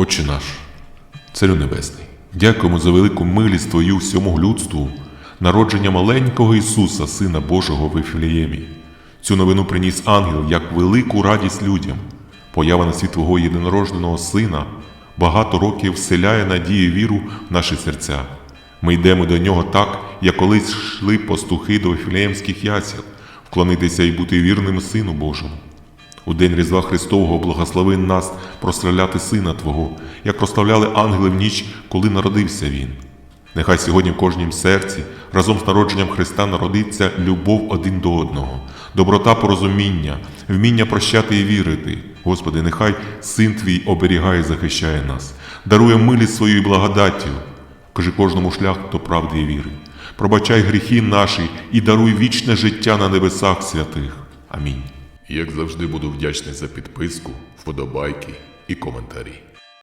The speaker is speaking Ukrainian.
Отче наш, Царю Небесний, дякуємо за велику милість Твою всьому людству, народження маленького Ісуса, Сина Божого в Ефліємі. Цю новину приніс ангел як велику радість людям. Поява на світ Твого єдинорожденого Сина багато років вселяє надію і віру в наші серця. Ми йдемо до нього так, як колись йшли пастухи до Ефлеємських ясел, вклонитися і бути вірним Сину Божому. У день Різдва Христового благослови нас прославляти Сина Твого, як прославляли ангели в ніч, коли народився Він. Нехай сьогодні в кожнім серці разом з народженням Христа народиться любов один до одного, доброта порозуміння, вміння прощати і вірити. Господи, нехай Син Твій оберігає і захищає нас, дарує милість своєю благодаттю. Кажи кожному шлях до правди і віри. Пробачай гріхи наші і даруй вічне життя на небесах святих. Амінь. Як завжди буду вдячний за підписку, вподобайки і коментарі.